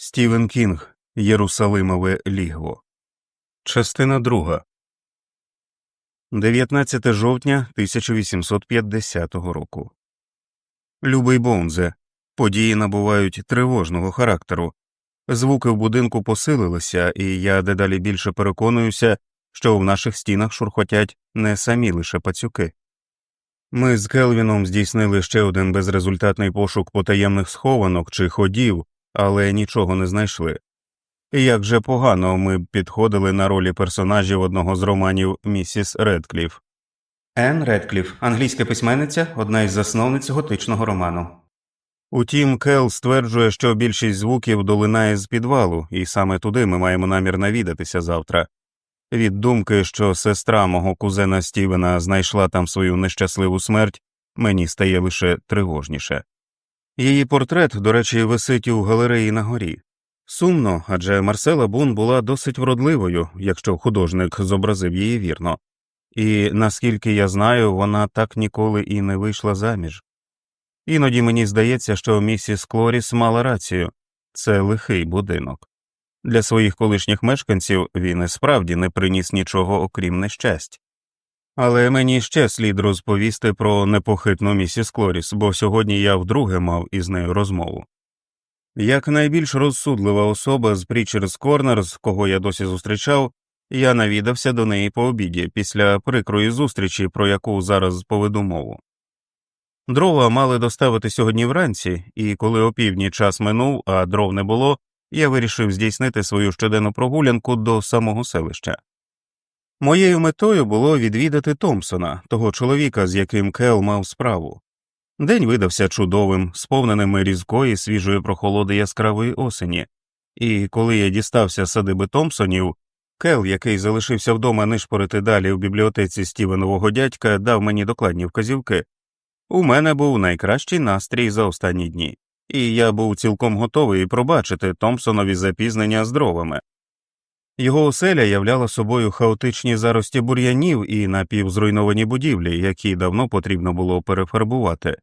Стівен Кінг Єрусалимове лігво. Частина друга. 19 жовтня 1850 року. Любий Боунзе. Події набувають тривожного характеру. Звуки в будинку посилилися, і я дедалі більше переконуюся, що в наших стінах шурхотять не самі лише пацюки. Ми з Келвіном здійснили ще один безрезультатний пошук потаємних схованок чи ходів, але нічого не знайшли. Як же погано ми б підходили на ролі персонажів одного з романів місіс Редкліф. Енн Редкліф, англійська письменниця, одна із засновниць готичного роману. Утім, Кел стверджує, що більшість звуків долинає з підвалу, і саме туди ми маємо намір навідатися завтра. Від думки, що сестра мого кузена Стівена знайшла там свою нещасливу смерть, мені стає лише тривожніше. Її портрет, до речі, висить у галереї на горі. Сумно, адже Марсела Бун була досить вродливою, якщо художник зобразив її вірно, і наскільки я знаю, вона так ніколи і не вийшла заміж. Іноді мені здається, що місіс Клоріс мала рацію це лихий будинок. Для своїх колишніх мешканців він і справді не приніс нічого окрім нещасть. Але мені ще слід розповісти про непохитну місіс Клоріс, бо сьогодні я вдруге мав із нею розмову. Як найбільш розсудлива особа з Прічерс Корнерс, кого я досі зустрічав, я навідався до неї по обіді після прикрої зустрічі, про яку зараз поведу мову. Дрова мали доставити сьогодні вранці, і коли опівдні час минув, а дров не було, я вирішив здійснити свою щоденну прогулянку до самого селища. Моєю метою було відвідати Томпсона, того чоловіка, з яким Кел мав справу. День видався чудовим, сповненими різкої свіжої прохолоди яскравої осені, і коли я дістався садиби Томпсонів, Кел, який залишився вдома нишпорити далі в бібліотеці Стівенового дядька, дав мені докладні вказівки. У мене був найкращий настрій за останні дні, і я був цілком готовий пробачити Томпсонові запізнення з дровами. Його оселя являла собою хаотичні зарості бур'янів і напівзруйновані будівлі, які давно потрібно було перефарбувати.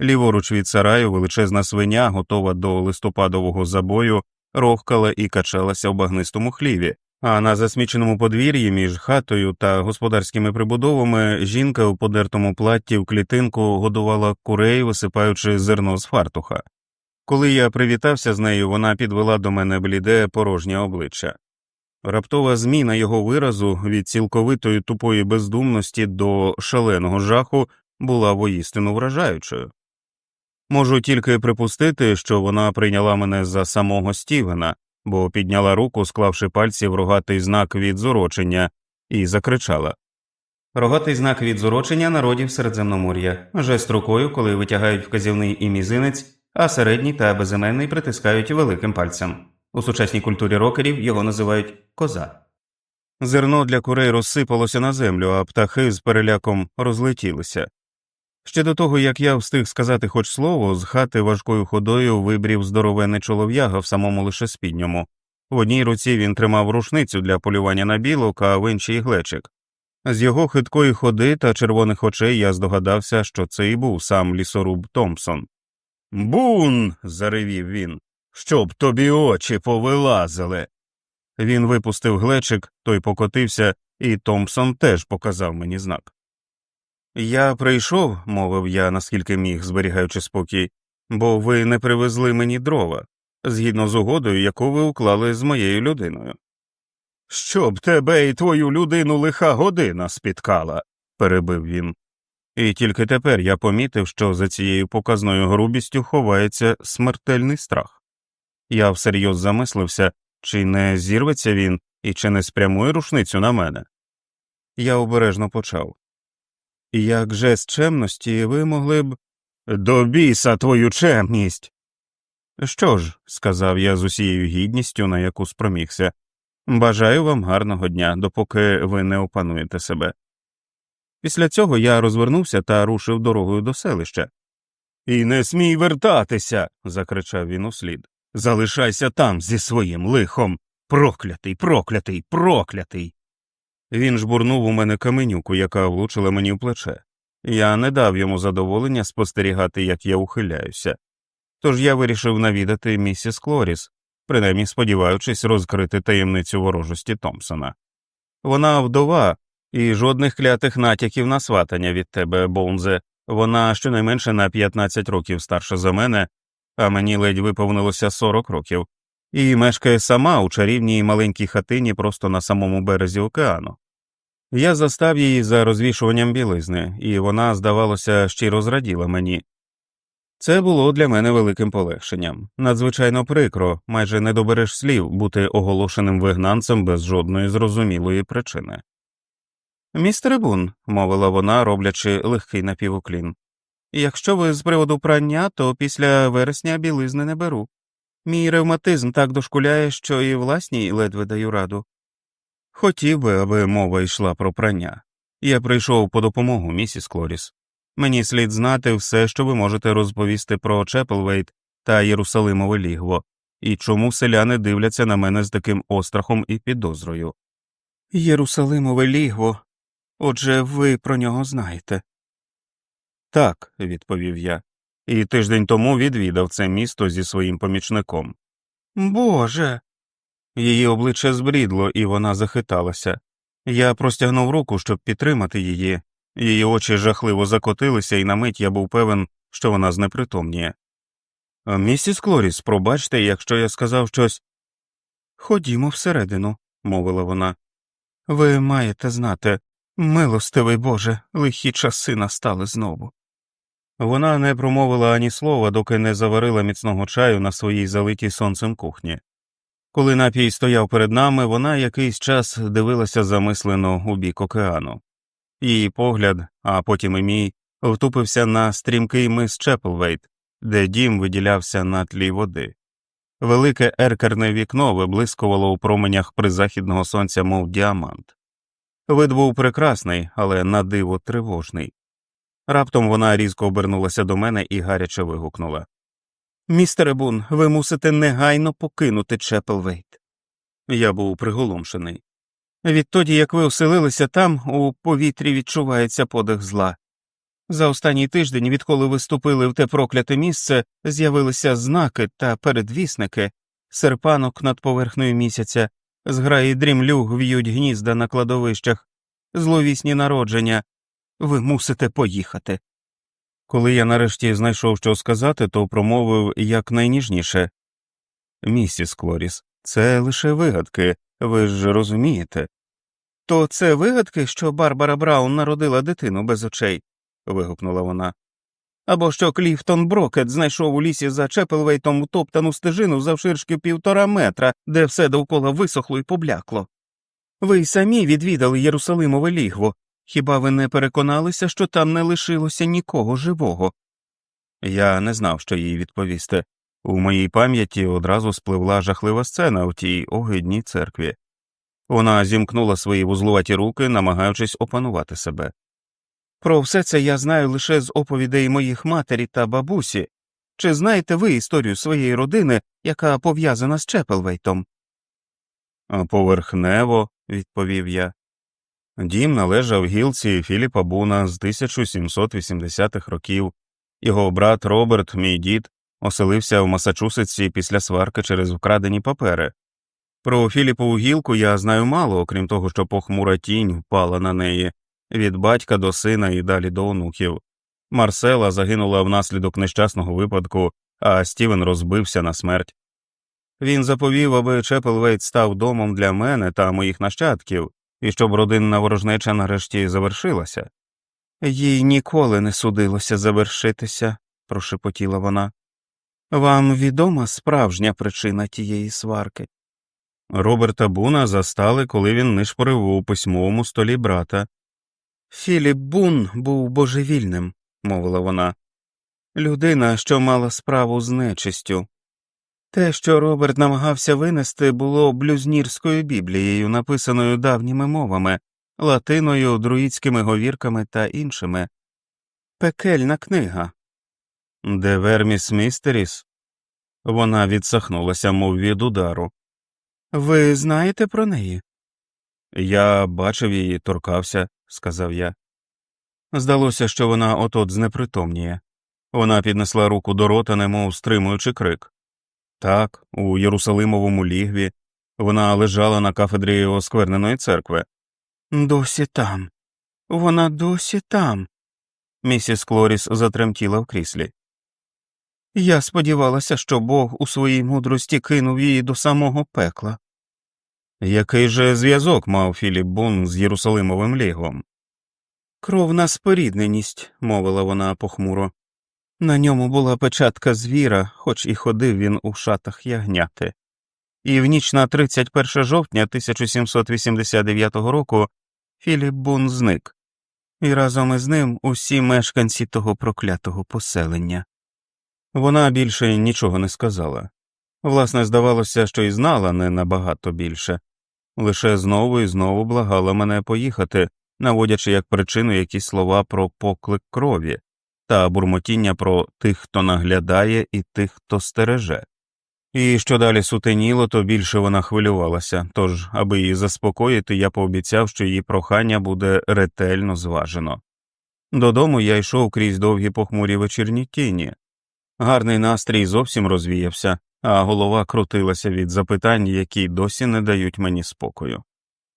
Ліворуч від сараю величезна свиня, готова до листопадового забою, рохкала і качалася в багнистому хліві, а на засміченому подвір'ї між хатою та господарськими прибудовами жінка у подертому платті в клітинку годувала курей, висипаючи зерно з фартуха. Коли я привітався з нею, вона підвела до мене бліде порожнє обличчя. Раптова зміна його виразу від цілковитої тупої бездумності до шаленого жаху була воістину вражаючою. Можу тільки припустити, що вона прийняла мене за самого Стівена, бо підняла руку, склавши пальці в рогатий знак від зурочення, і закричала Рогатий знак від зурочення народів Середземномор'я, жест рукою, коли витягають вказівний і мізинець, а середній та безіменний притискають великим пальцем. У сучасній культурі рокерів його називають коза. Зерно для курей розсипалося на землю, а птахи з переляком розлетілися. Ще до того, як я встиг сказати хоч слово, з хати важкою ходою вибрів здоровений чолов'яга в самому лише спідньому. В одній руці він тримав рушницю для полювання на білок, а в іншій глечик. З його хиткої ходи та червоних очей я здогадався, що це і був сам лісоруб Томпсон. Бун. заревів він. Щоб тобі очі повилазили. Він випустив глечик, той покотився, і Томпсон теж показав мені знак. Я прийшов, мовив я, наскільки міг, зберігаючи спокій, бо ви не привезли мені дрова, згідно з угодою, яку ви уклали з моєю людиною. Щоб тебе і твою людину лиха година спіткала, перебив він. І тільки тепер я помітив, що за цією показною грубістю ховається смертельний страх. Я всерйоз замислився, чи не зірветься він і чи не спрямує рушницю на мене. Я обережно почав. Як жест чемності ви могли б. До біса твою чемність. Що ж, сказав я з усією гідністю, на яку спромігся, бажаю вам гарного дня, допоки ви не опануєте себе. Після цього я розвернувся та рушив дорогою до селища. І не смій вертатися. закричав він услід. Залишайся там зі своїм лихом. Проклятий, проклятий, проклятий. Він жбурнув у мене каменюку, яка влучила мені в плече. Я не дав йому задоволення спостерігати, як я ухиляюся. Тож я вирішив навідати місіс Клоріс, принаймні сподіваючись розкрити таємницю ворожості Томпсона. Вона вдова, і жодних клятих натяків на сватання від тебе, Боунзе. Вона щонайменше на 15 років старша за мене, а мені ледь виповнилося 40 років, і мешкає сама у чарівній маленькій хатині просто на самому березі океану. Я застав її за розвішуванням білизни, і вона, здавалося, щиро зраділа мені. Це було для мене великим полегшенням. Надзвичайно прикро, майже не добереш слів бути оголошеним вигнанцем без жодної зрозумілої причини. Містере Бун, мовила вона, роблячи легкий напівуклін, якщо ви з приводу прання, то після вересня білизни не беру. Мій ревматизм так дошкуляє, що і власній ледве даю раду. Хотів би, аби мова йшла про прання. Я прийшов по допомогу, місіс Клоріс. Мені слід знати все, що ви можете розповісти про Чеплвейт та Єрусалимове лігво, і чому селяни дивляться на мене з таким острахом і підозрою. Єрусалимове лігво. Отже, ви про нього знаєте. Так, відповів я, і тиждень тому відвідав це місто зі своїм помічником. Боже. Її обличчя збрідло, і вона захиталася. Я простягнув руку, щоб підтримати її. Її очі жахливо закотилися, і на мить я був певен, що вона знепритомніє. Місіс Клоріс, пробачте, якщо я сказав щось. Ходімо всередину, мовила вона. Ви маєте знати, милостивий Боже, лихі часи настали знову. Вона не промовила ані слова, доки не заварила міцного чаю на своїй залитій сонцем кухні. Коли напій стояв перед нами, вона якийсь час дивилася замислено у бік океану. Її погляд, а потім і мій, втупився на стрімкий мис Чеплвейт, де дім виділявся на тлі води. Велике еркерне вікно виблискувало у променях призахідного сонця, мов діамант. Вид був прекрасний, але на диво тривожний. Раптом вона різко обернулася до мене і гаряче вигукнула Містере Бун, ви мусите негайно покинути Чепелвейт. Я був приголомшений. Відтоді, як ви оселилися там, у повітрі відчувається подих зла. За останній тиждень, відколи ви ступили в те прокляте місце, з'явилися знаки та передвісники, серпанок над поверхнею місяця, зграї дрімлюг в'ють гнізда на кладовищах, зловісні народження. Ви мусите поїхати. Коли я нарешті знайшов що сказати, то промовив якнайніжніше Місіс Клоріс, це лише вигадки, ви ж розумієте. То це вигадки, що Барбара Браун народила дитину без очей. вигукнула вона. Або що Кліфтон Брокет знайшов у лісі за Чепелвейтом утоптану стежину завширшки півтора метра, де все довкола висохло і поблякло. Ви й самі відвідали Єрусалимове лігво. Хіба ви не переконалися, що там не лишилося нікого живого? Я не знав, що їй відповісти. У моїй пам'яті одразу спливла жахлива сцена в тій огидній церкві. Вона зімкнула свої вузлуваті руки, намагаючись опанувати себе. Про все це я знаю лише з оповідей моїх матері та бабусі. Чи знаєте ви історію своєї родини, яка пов'язана з Чепелвейтом? Поверхнево, відповів я. Дім належав гілці Філіпа Буна з 1780-х років. Його брат Роберт, мій дід, оселився в Масачусетсі після сварки через вкрадені папери. Про Філіпову гілку я знаю мало, окрім того, що похмура тінь впала на неї від батька до сина і далі до онуків. Марсела загинула внаслідок нещасного випадку, а Стівен розбився на смерть. Він заповів, аби Чепелвейт став домом для мене та моїх нащадків, і щоб родинна ворожнеча нарешті завершилася. Їй ніколи не судилося завершитися, прошепотіла вона. Вам відома справжня причина тієї сварки. Роберта Буна застали, коли він нишпорив у письмовому столі брата. Філіп Бун був божевільним, мовила вона, людина, що мала справу з нечистю. Те, що Роберт намагався винести, було блюзнірською біблією, написаною давніми мовами, латиною, друїдськими говірками та іншими. Пекельна книга. Де Верміс Містеріс? Вона відсахнулася, мов від удару. Ви знаєте про неї? Я бачив її, торкався, сказав я. Здалося, що вона отот знепритомніє. Вона піднесла руку до рота, немов стримуючи крик. Так, у Єрусалимовому лігві вона лежала на кафедрі оскверненої церкви. Досі там. Вона досі там. Місіс Клоріс затремтіла в кріслі. Я сподівалася, що Бог у своїй мудрості кинув її до самого пекла. Який же зв'язок мав Філіп Бун з Єрусалимовим лігвом? Кровна спорідненість, мовила вона похмуро. На ньому була печатка звіра, хоч і ходив він у шатах ягняти. І в ніч на 31 жовтня 1789 року Філіп Бун зник, і разом із ним усі мешканці того проклятого поселення. Вона більше нічого не сказала. Власне, здавалося, що й знала не набагато більше, лише знову і знову благала мене поїхати, наводячи як причину якісь слова про поклик крові та бурмотіння про тих, хто наглядає, і тих, хто стереже. І що далі сутеніло, то більше вона хвилювалася, тож, аби її заспокоїти, я пообіцяв, що її прохання буде ретельно зважено. Додому я йшов крізь довгі похмурі вечірні тіні. Гарний настрій зовсім розвіявся, а голова крутилася від запитань, які досі не дають мені спокою.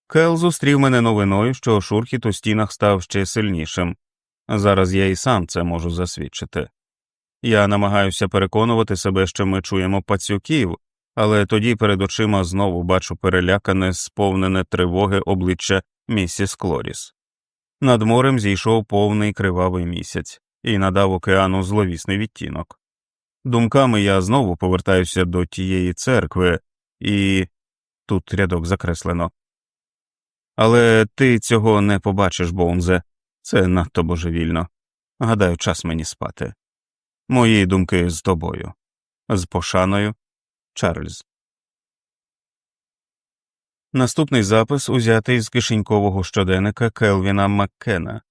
Кел зустрів мене новиною, що шурхіт у стінах став ще сильнішим. Зараз я і сам це можу засвідчити. Я намагаюся переконувати себе, що ми чуємо пацюків, але тоді перед очима знову бачу перелякане, сповнене тривоги обличчя місіс Клоріс. Над морем зійшов повний кривавий місяць і надав океану зловісний відтінок. Думками я знову повертаюся до тієї церкви, і тут рядок закреслено. Але ти цього не побачиш, Боунзе, це надто божевільно. Гадаю, час мені спати. Мої думки з тобою. З пошаною Чарльз. Наступний запис узятий з кишенькового щоденника Келвіна Маккена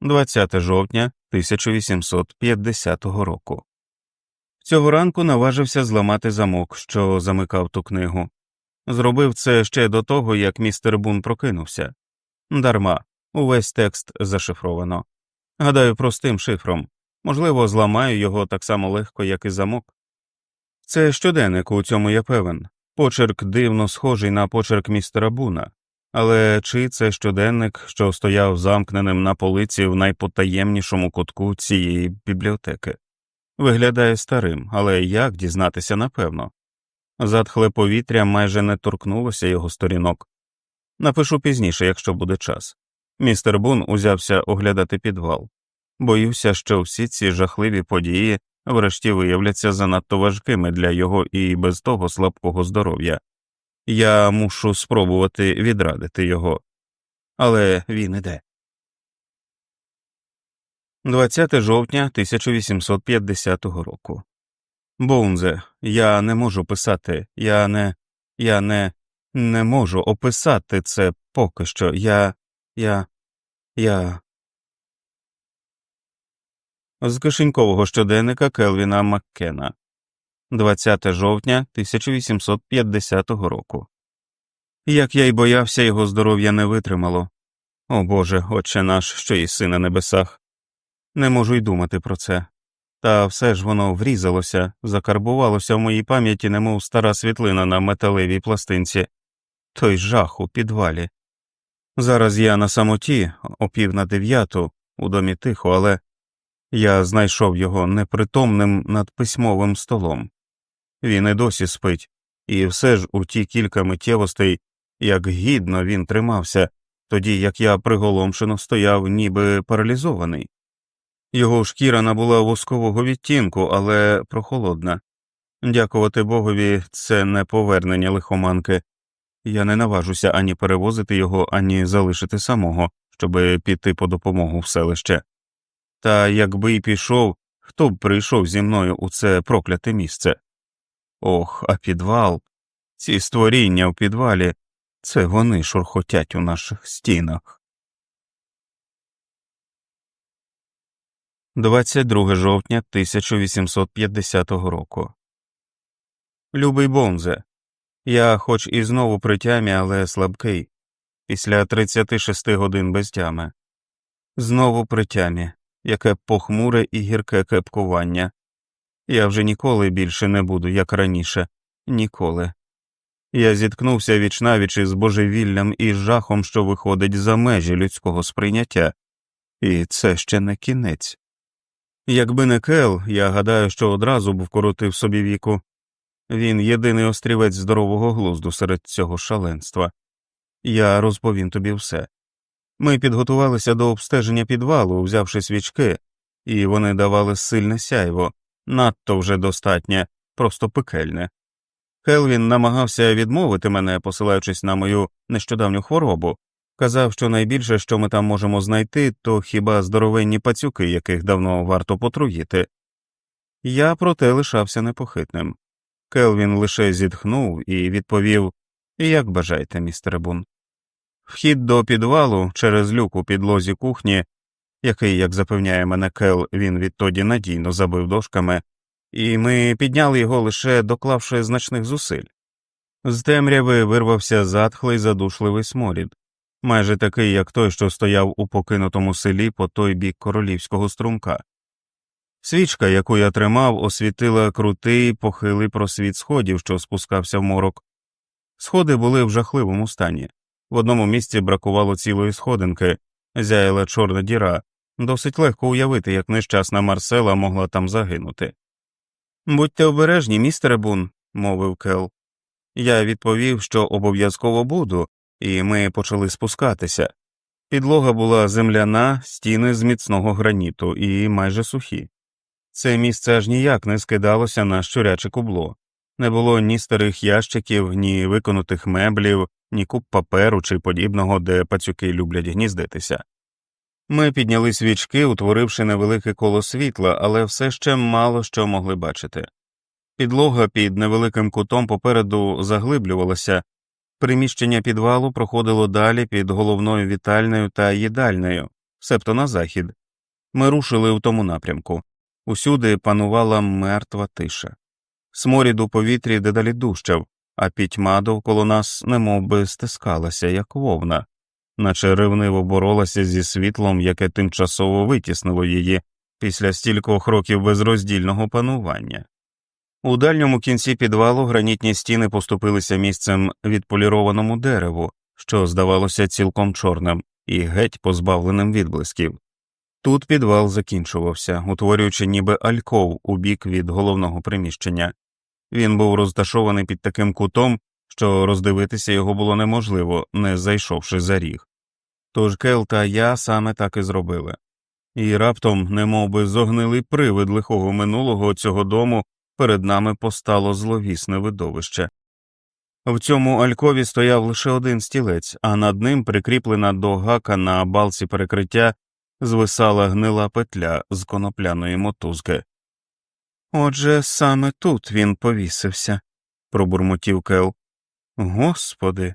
20 жовтня 1850 року. Цього ранку наважився зламати замок, що замикав ту книгу. Зробив це ще до того, як містер Бун прокинувся. Дарма, увесь текст зашифровано. Гадаю, простим шифром. Можливо, зламаю його так само легко, як і замок. Це щоденник, у цьому я певен. Почерк дивно схожий на почерк містера Буна, але чи це щоденник, що стояв замкненим на полиці в найпотаємнішому кутку цієї бібліотеки? Виглядає старим, але як дізнатися напевно? Затхле повітря майже не торкнулося його сторінок. Напишу пізніше, якщо буде час. Містер Бун узявся оглядати підвал. Боюся, що всі ці жахливі події врешті виявляться занадто важкими для його і без того слабкого здоров'я. Я мушу спробувати відрадити його. Але він іде. 20 жовтня 1850 року. Боунзе, я не можу писати, я не. я не. не можу описати це поки що. Я. я. я. З кишенькового щоденника Келвіна Маккена 20 жовтня 1850 року. Як я й боявся, його здоров'я не витримало. О Боже, отче наш, що єси на небесах. Не можу й думати про це. Та все ж воно врізалося, закарбувалося в моїй пам'яті, немов стара світлина на металевій пластинці, той жах у підвалі. Зараз я на самоті, о пів на дев'яту, у домі тихо, але я знайшов його непритомним над письмовим столом. Він і досі спить, і все ж у ті кілька миттєвостей, як гідно він тримався, тоді як я приголомшено стояв, ніби паралізований. Його шкіра набула воскового відтінку, але прохолодна. Дякувати Богові, це не повернення лихоманки. Я не наважуся ані перевозити його, ані залишити самого, щоби піти по допомогу в селище. Та якби й пішов, хто б прийшов зі мною у це прокляте місце? Ох, а підвал, ці створіння в підвалі, це вони шурхотять у наших стінах. 22 жовтня 1850 року. Любий Бонзе. Я хоч і знову при тямі, але слабкий, після 36 годин без тями. Знову при тямі, яке похмуре і гірке кепкування. Я вже ніколи більше не буду, як раніше, ніколи. Я зіткнувся вічнавіч із божевіллям і жахом, що виходить за межі людського сприйняття, і це ще не кінець. Якби не Кел, я гадаю, що одразу б вкоротив собі віку. Він єдиний острівець здорового глузду серед цього шаленства. Я розповім тобі все. Ми підготувалися до обстеження підвалу, взявши свічки, і вони давали сильне сяйво, надто вже достатнє, просто пекельне. Хелвін намагався відмовити мене, посилаючись на мою нещодавню хворобу, казав, що найбільше, що ми там можемо знайти, то хіба здоровенні пацюки, яких давно варто потруїти. Я проте лишався непохитним. Келвін лише зітхнув і відповів Як бажаєте, містере Бун. Вхід до підвалу через люк у підлозі кухні, який, як запевняє мене Кел, він відтоді надійно забив дошками, і ми підняли його лише доклавши значних зусиль. З темряви вирвався затхлий задушливий сморід, майже такий, як той, що стояв у покинутому селі по той бік королівського струмка. Свічка, яку я тримав, освітила крутий похилий просвіт сходів, що спускався в морок. Сходи були в жахливому стані. В одному місці бракувало цілої сходинки, зяяла чорна діра, досить легко уявити, як нещасна Марсела могла там загинути. Будьте обережні, містере Бун, мовив Кел. Я відповів, що обов'язково буду, і ми почали спускатися. Підлога була земляна, стіни з міцного граніту і майже сухі. Це місце аж ніяк не скидалося на щуряче кубло, не було ні старих ящиків, ні виконутих меблів, ні куп паперу чи подібного, де пацюки люблять гніздитися. Ми підняли свічки, утворивши невелике коло світла, але все ще мало що могли бачити. Підлога під невеликим кутом попереду заглиблювалася, приміщення підвалу проходило далі під головною вітальною та їдальнею, себто на захід. Ми рушили в тому напрямку. Усюди панувала мертва тиша. Сморід у повітрі дедалі дужчав, а пітьма довкола нас немовби стискалася, як вовна, наче ревниво боролася зі світлом, яке тимчасово витіснило її після стількох років безроздільного панування. У дальньому кінці підвалу гранітні стіни поступилися місцем відполірованому дереву, що здавалося цілком чорним і геть позбавленим відблисків. Тут підвал закінчувався, утворюючи ніби альков у бік від головного приміщення. Він був розташований під таким кутом, що роздивитися його було неможливо, не зайшовши за ріг. Тож Кел та я саме так і зробили. І раптом, немов би зогнилий привид лихого минулого цього дому, перед нами постало зловісне видовище. В цьому алькові стояв лише один стілець, а над ним, прикріплена до гака на балці перекриття, звисала гнила петля з конопляної мотузки. Отже, саме тут він повісився, пробурмотів Кел. Господи.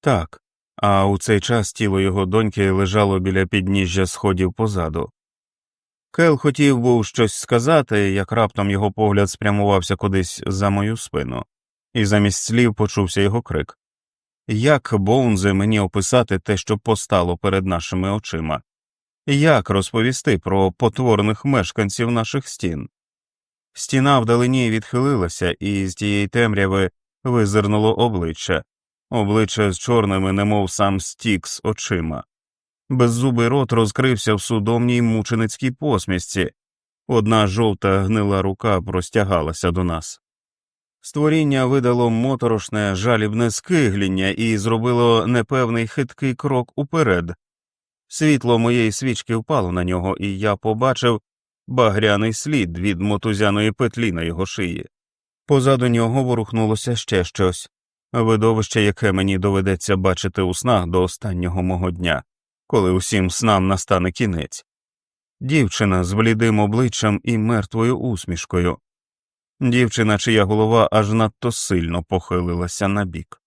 Так, а у цей час тіло його доньки лежало біля підніжжя сходів позаду. Кел хотів був щось сказати, як раптом його погляд спрямувався кудись за мою спину, і замість слів почувся його крик Як, Боунзе, мені описати те, що постало перед нашими очима? Як розповісти про потворних мешканців наших стін? Стіна вдалині відхилилася, і з тієї темряви визирнуло обличчя, обличчя з чорними, немов сам стікс очима. Беззубий рот розкрився в судомній мученицькій посмішці, одна жовта гнила рука простягалася до нас. Створіння видало моторошне жалібне скигління і зробило непевний хиткий крок уперед. Світло моєї свічки впало на нього, і я побачив багряний слід від мотузяної петлі на його шиї. Позаду нього ворухнулося ще щось видовище, яке мені доведеться бачити у снах до останнього мого дня, коли усім снам настане кінець. Дівчина з блідим обличчям і мертвою усмішкою, дівчина, чия голова аж надто сильно похилилася на бік.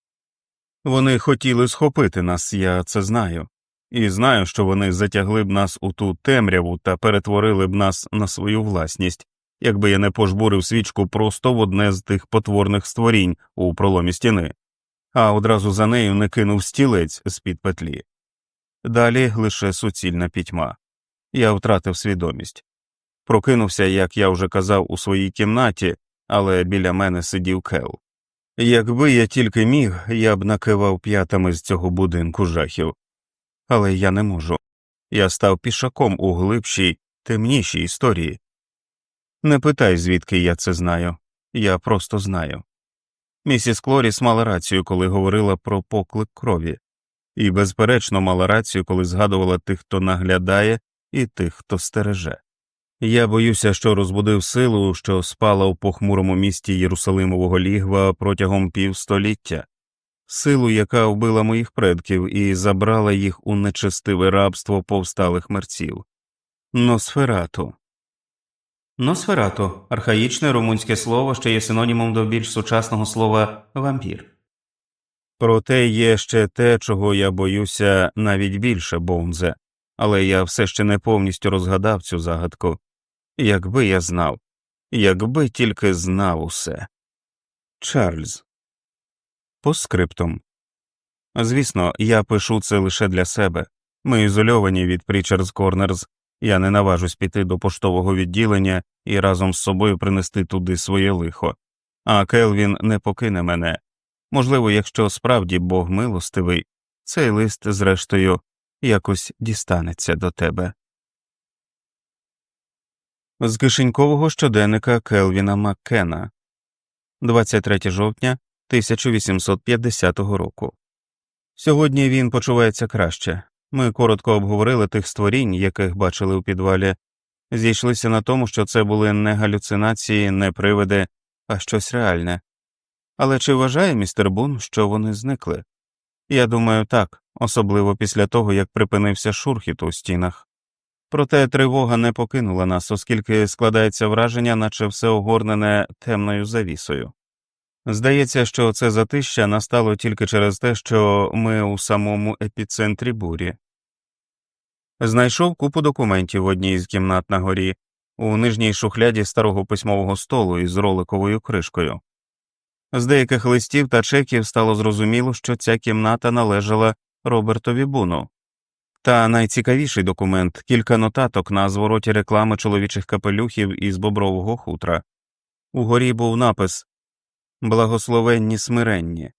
Вони хотіли схопити нас, я це знаю і знаю, що вони затягли б нас у ту темряву та перетворили б нас на свою власність, якби я не пожбурив свічку просто в одне з тих потворних створінь у проломі стіни, а одразу за нею не кинув стілець з під петлі. Далі лише суцільна пітьма. Я втратив свідомість. Прокинувся, як я вже казав, у своїй кімнаті, але біля мене сидів Кел. Якби я тільки міг, я б накивав п'ятами з цього будинку жахів. Але я не можу. Я став пішаком у глибшій, темнішій історії. Не питай, звідки я це знаю, я просто знаю. Місіс Клоріс мала рацію, коли говорила про поклик крові, і, безперечно, мала рацію, коли згадувала тих, хто наглядає, і тих, хто стереже. Я боюся, що розбудив силу, що спала у похмурому місті Єрусалимового лігва протягом півстоліття, силу, яка вбила моїх предків і забрала їх у нечестиве рабство повсталих мерців. Носферату. Носферату архаїчне румунське слово, що є синонімом до більш сучасного слова вампір. Проте є ще те, чого я боюся навіть більше, Боунзе, але я все ще не повністю розгадав цю загадку. Якби я знав, якби тільки знав усе. Чарльз. По. Звісно, я пишу це лише для себе. Ми ізольовані від Прічерс Корнерс, я не наважусь піти до поштового відділення і разом з собою принести туди своє лихо, а Келвін не покине мене. Можливо, якщо справді Бог милостивий, цей лист, зрештою, якось дістанеться до тебе. З кишенькового щоденника Келвіна Маккена 23 жовтня 1850 року. Сьогодні він почувається краще. Ми коротко обговорили тих створінь, яких бачили у підвалі, зійшлися на тому, що це були не галюцинації, не привиди, а щось реальне. Але чи вважає містер Бун, що вони зникли? Я думаю, так, особливо після того, як припинився шурхіт у стінах. Проте тривога не покинула нас, оскільки складається враження, наче все огорнене темною завісою. Здається, що це затища настало тільки через те, що ми у самому епіцентрі бурі. Знайшов купу документів в одній з кімнат на горі, у нижній шухляді старого письмового столу із роликовою кришкою. З деяких листів та чеків стало зрозуміло, що ця кімната належала Робертові Буну. Та найцікавіший документ кілька нотаток на звороті реклами чоловічих капелюхів із бобрового хутра. Угорі був напис Благословенні смиренні.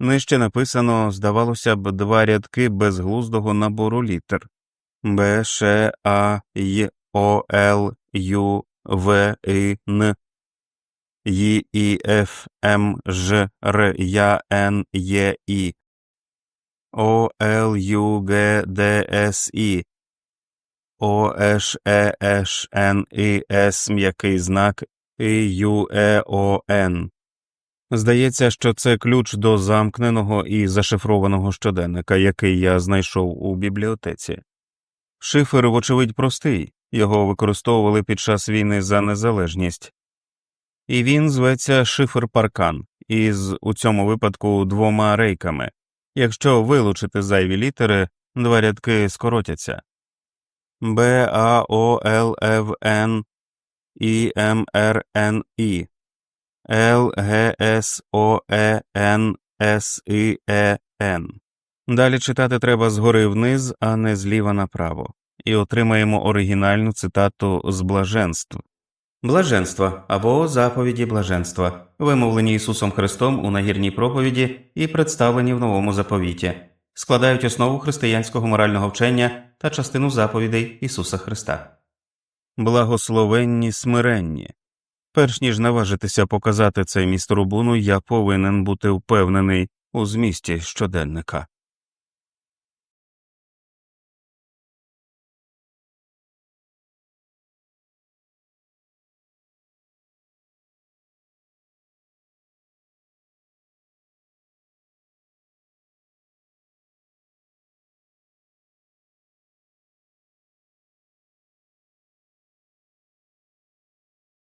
Нижче написано, здавалося б, два рядки безглуздого набору літер Б, Ш, А, Й, О, Л, Ю, В, І, Н, Й, І, Ф, М, Ж, Р, Я, Н, Є, І. О, Л, Ю, Г, Д, С, І. О, Ш, Е, Ш, Н, І, С, м'який знак, І, Ю, Е, О, Н. Здається, що це ключ до замкненого і зашифрованого щоденника, який я знайшов у бібліотеці. Шифр, вочевидь, простий, його використовували під час війни за незалежність, і він зветься шифр паркан із у цьому випадку двома рейками. Якщо вилучити зайві літери, два рядки скоротяться Б А О Л Ф Н І М Р Н І Л Г С Е Е. Далі читати треба згори вниз, а не зліва направо, і отримаємо оригінальну цитату з блаженств. Блаженства або заповіді блаженства, вимовлені Ісусом Христом у нагірній проповіді і представлені в новому заповіті, складають основу християнського морального вчення та частину заповідей Ісуса Христа. Благословенні смиренні. Перш ніж наважитися показати це містеру Буну, я повинен бути впевнений у змісті щоденника.